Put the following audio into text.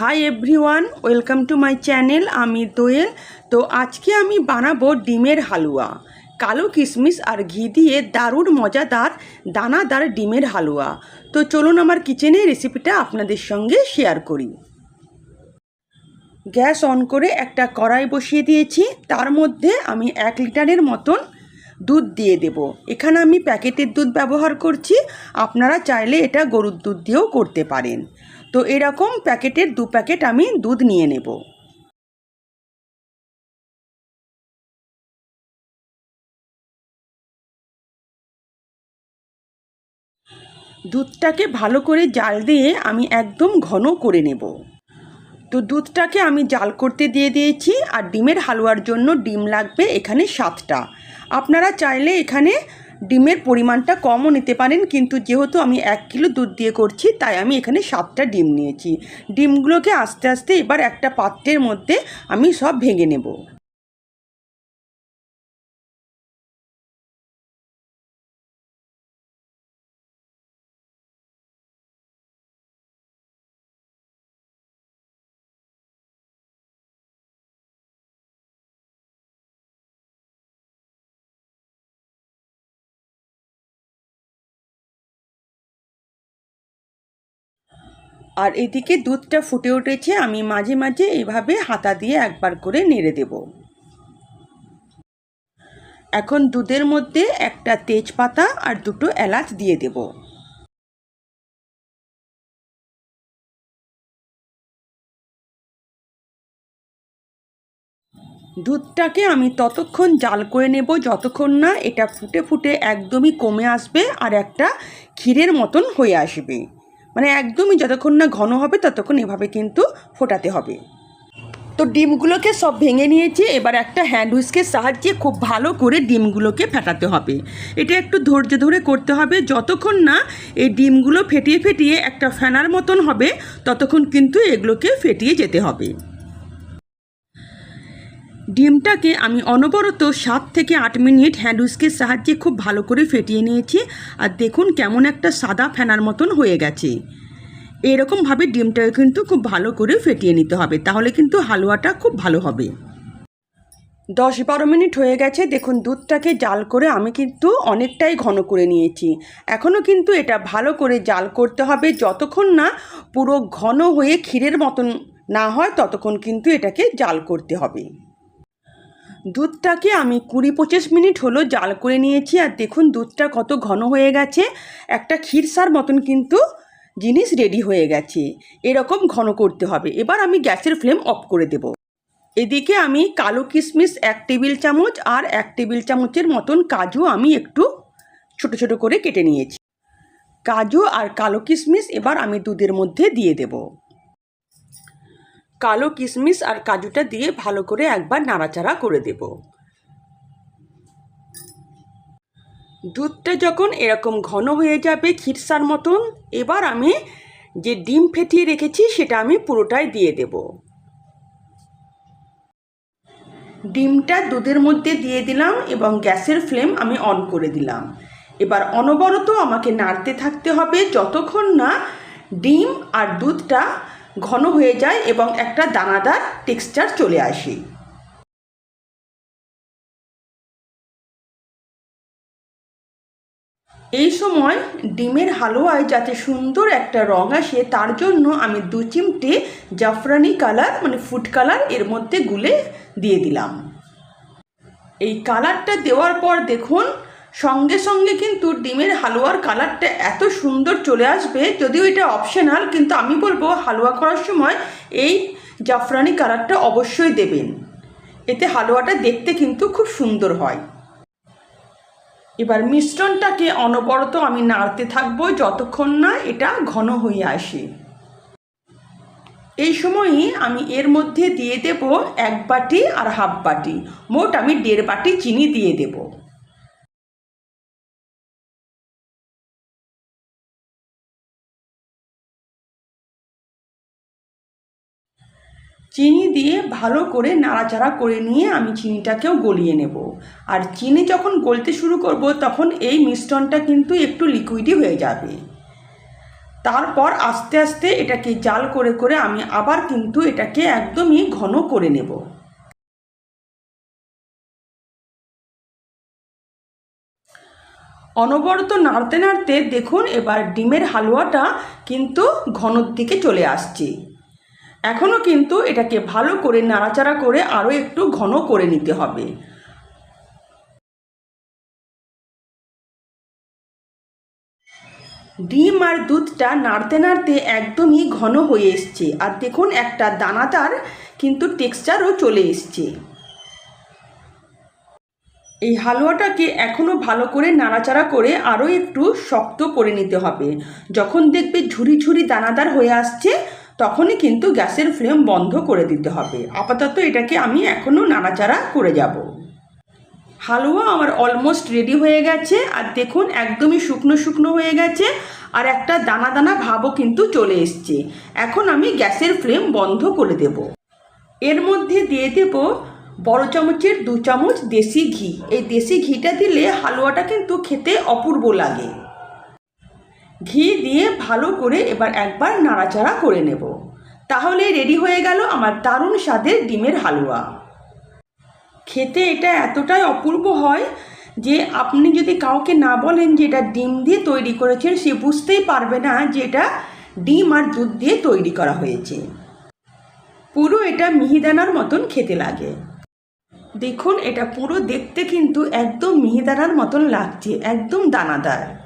Hi everyone welcome to my channel আমি দোয়েল তো আজকে আমি বানাবো ডিমের হালুয়া। কালো কিশমিশ আর ঘি দিয়ে দারুণ মজাদার দানাদার ডিমের হালুয়া। তো চলুন আমার কিচেনে রেসিপিটা আপনাদের সঙ্গে শেয়ার করি। গ্যাস অন করে একটা কড়াই বসিয়ে দিয়েছি। তার মধ্যে আমি এক লিটারের মতন দুধ দিয়ে দেব। এখানে আমি প্যাকেটের দুধ ব্যবহার করছি। আপনারা চাইলে এটা গরুর দুধ দিয়েও করতে পারেন। তো এরকম প্যাকেটের দু প্যাকেট আমি দুধ নিয়ে নেব। দুধটাকে ভালো করে জাল দিয়ে আমি একদম ঘন করে নেব। তো দুধটাকে আমি জাল করতে দিয়ে দিয়েছি আর ডিমের হালুয়ার জন্য ডিম লাগবে এখানে সাতটা। আপনারা চাইলে এখানে ডিমের পরিমাণটা কমও নিতে পারেন, কিন্তু যেহেতু আমি এক কিলো দুধ দিয়ে করছি, তাই আমি এখানে সাতটা ডিম নিয়েছি। ডিমগুলোকে আস্তে আস্তে এবার একটা পাত্রের মধ্যে আমি সব ভেঙে নেব। আর এদিকে দুধটা ফুটে উঠেছে, আমি মাঝে মাঝে এইভাবে হাতা দিয়ে একবার করে নেড়ে দেব। এখন দুধের মধ্যে একটা তেজপাতা আর দুটো এলাচ দিয়ে দেব। দুধটাকে আমি ততক্ষণ জাল করে নেব, যতক্ষণ না এটা ফুটে ফুটে একদমই কমে আসবে আর একটা ক্ষীরের মতন হয়ে আসবে। মানে একদমই যতক্ষণ না ঘন হবে, ততক্ষণ এভাবে কিন্তু ফোটাতে হবে। তো ডিমগুলোকে সব ভেঙে নিয়েছি, এবার একটা হ্যান্ড হুইস্কের সাহায্যে খুব ভালো করে ডিমগুলোকে ফেটাতে হবে। এটা একটু ধৈর্য ধরে করতে হবে, যতক্ষণ না এই ডিমগুলো ফেটিয়ে ফেটিয়ে একটা ফেনার মতন হবে, ততক্ষণ কিন্তু এগুলোকে ফেটিয়ে যেতে হবে। ডিমটাকে আমি অনবরত সাত থেকে আট মিনিট হ্যান্ড হুইস্কের সাহায্যে খুব ভালো করে ফেটিয়ে নিয়েছি। আর দেখুন কেমন একটা সাদা ফেনার মতন হয়ে গেছে। এরকমভাবে ডিমটাকে কিন্তু খুব ভালো করে ফেটিয়ে নিতে হবে। তাহলে কিন্তু হালুয়াটা খুব ভালো হবে। দশ বারো মিনিট হয়ে গেছে। দেখুন দুধটাকে জাল করে আমি কিন্তু অনেকটাই ঘন করে নিয়েছি। এখনও কিন্তু এটা ভালো করে জাল করতে হবে। যতক্ষণ না পুরো ঘন হয়ে ক্ষীরের মতন না হয়, ততক্ষণ কিন্তু এটাকে জাল করতে হবে। দুধটাকে আমি কুড়ি পঁচিশ মিনিট হলো জাল করে নিয়েছি আর দেখুন দুধটা কত ঘন হয়ে গেছে। একটা ক্ষীরসার মতন কিন্তু জিনিস রেডি হয়ে গেছে। এরকম ঘন করতে হবে। এবার আমি গ্যাসের ফ্লেম অফ করে দেব। এদিকে আমি কালো কিশমিশ এক টেবিল চামচ আর এক টেবিল চামচের মতন কাজু আমি একটু ছোট ছোট করে কেটে নিয়েছি। কাজু আর কালো কিশমিশ এবার আমি দুধের মধ্যে দিয়ে দেবো। কালো কিশমিশ আর কাজুটা দিয়ে ভালো করে একবার নাড়াচাড়া করে দেব। দুধটা যখন এরকম ঘন হয়ে যাবে খিরসার মতন, এবার আমি যে ডিম ফেটিয়ে রেখেছি সেটা আমি পুরোটাই দিয়ে দেব। ডিমটা দুধের মধ্যে দিয়ে দিলাম এবং গ্যাসের ফ্লেম আমি অন করে দিলাম। এবার অনবরত আমাকে নাড়তে থাকতে হবে যতক্ষণ না ডিম আর দুধটা ঘন হয়ে যায় এবং একটা দানাদার টেক্সচার চলে আসে। এই সময় ডিমের হালুয়ায় যাতে সুন্দর একটা রং আসে, তার জন্য আমি দু চিমটে জাফরানি কালার মানে ফুড কালারের মধ্যে গুলে দিয়ে দিলাম। এই কালারটা দেওয়ার পর দেখুন সঙ্গে সঙ্গে কিন্তু ডিমের হালুয়ার কালারটা এত সুন্দর চলে আসবে, যদিও এটা অপশনাল কিন্তু আমি বলব হালুয়া করার সময় এই জাফরানি কালারটা অবশ্যই দেবেন। এতে হালুয়াটা দেখতে কিন্তু খুব সুন্দর হয়। এবার মিশ্রণটাকে অনবরত আমি নাড়তে থাকব যতক্ষণ না এটা ঘন হয়ে আসে। এই সময়ই আমি এর মধ্যে দিয়ে দেব এক বাটি আর হাফ বাটি। মোট আমি দেড় বাটি চিনি দিয়ে দেবো। চিনি দিয়ে ভালো করে নাড়াচাড়া করে নিয়ে আমি চিনিটাকেও গলিয়ে নেব। আর চিনি যখন গলতে শুরু করব, তখন এই মিশ্রণটা কিন্তু একটু লিকুইডই হয়ে যাবে। তারপর আস্তে আস্তে এটাকে জাল করে করে আমি আবার কিন্তু এটাকে একদমই ঘন করে নেব। অনবরত নাড়তে নাড়তে দেখুন, এবার ডিমের হালুয়াটা কিন্তু ঘনর দিকে চলে আসছে। এখনও কিন্তু এটাকে ভালো করে নাড়াচাড়া করে আরও একটু ঘন করে নিতে হবে। ডিম আর দুধটা নাড়তে নাড়তে একদমই ঘন হয়ে এসছে। আর দেখুন, একটা দানাদার কিন্তু টেক্সচারও চলে এসছে। এই হালুয়াটাকে এখনও ভালো করে নাড়াচাড়া করে আরও একটু শক্ত করে নিতে হবে। যখন দেখবে ঝুরি ঝুরি দানাদার হয়ে আসছে তখনই কিন্তু গ্যাসের ফ্লেম বন্ধ করে দিতে হবে। আপাতত এটাকে আমি এখনও নাড়াচাড়া করে যাব। হালুয়া আমার অলমোস্ট রেডি হয়ে গেছে। আর দেখুন, একদমই শুকনো শুকনো হয়ে গেছে। আর একটা দানা দানা ভাবও কিন্তু চলে এসছে। এখন আমি গ্যাসের ফ্লেম বন্ধ করে দেব। এর মধ্যে দিয়ে দেব বড় চামচের দু চামচ দেশি ঘি। এই দেশি ঘিটা দিলে হালুয়াটা কিন্তু খেতে অপূর্ব লাগে। ঘি দিয়ে ভালো করে এবার একবার নাড়াচাড়া করে নেব। তাহলে রেডি হয়ে গেল আমার দারুণ স্বাদের ডিমের হালুয়া। খেতে এটা এতটাই অপূর্ব হয় যে আপনি যদি কাউকে না বলেন যে এটা ডিম দিয়ে তৈরি করেছেন, সে বুঝতেই পারবে না যে এটা ডিম আর দুধ দিয়ে তৈরি করা হয়েছে। পুরো এটা মিহিদানার মতন খেতে লাগে। দেখুন, এটা পুরো দেখতে কিন্তু একদম মিহিদানার মতন লাগছে, একদম দানাদার।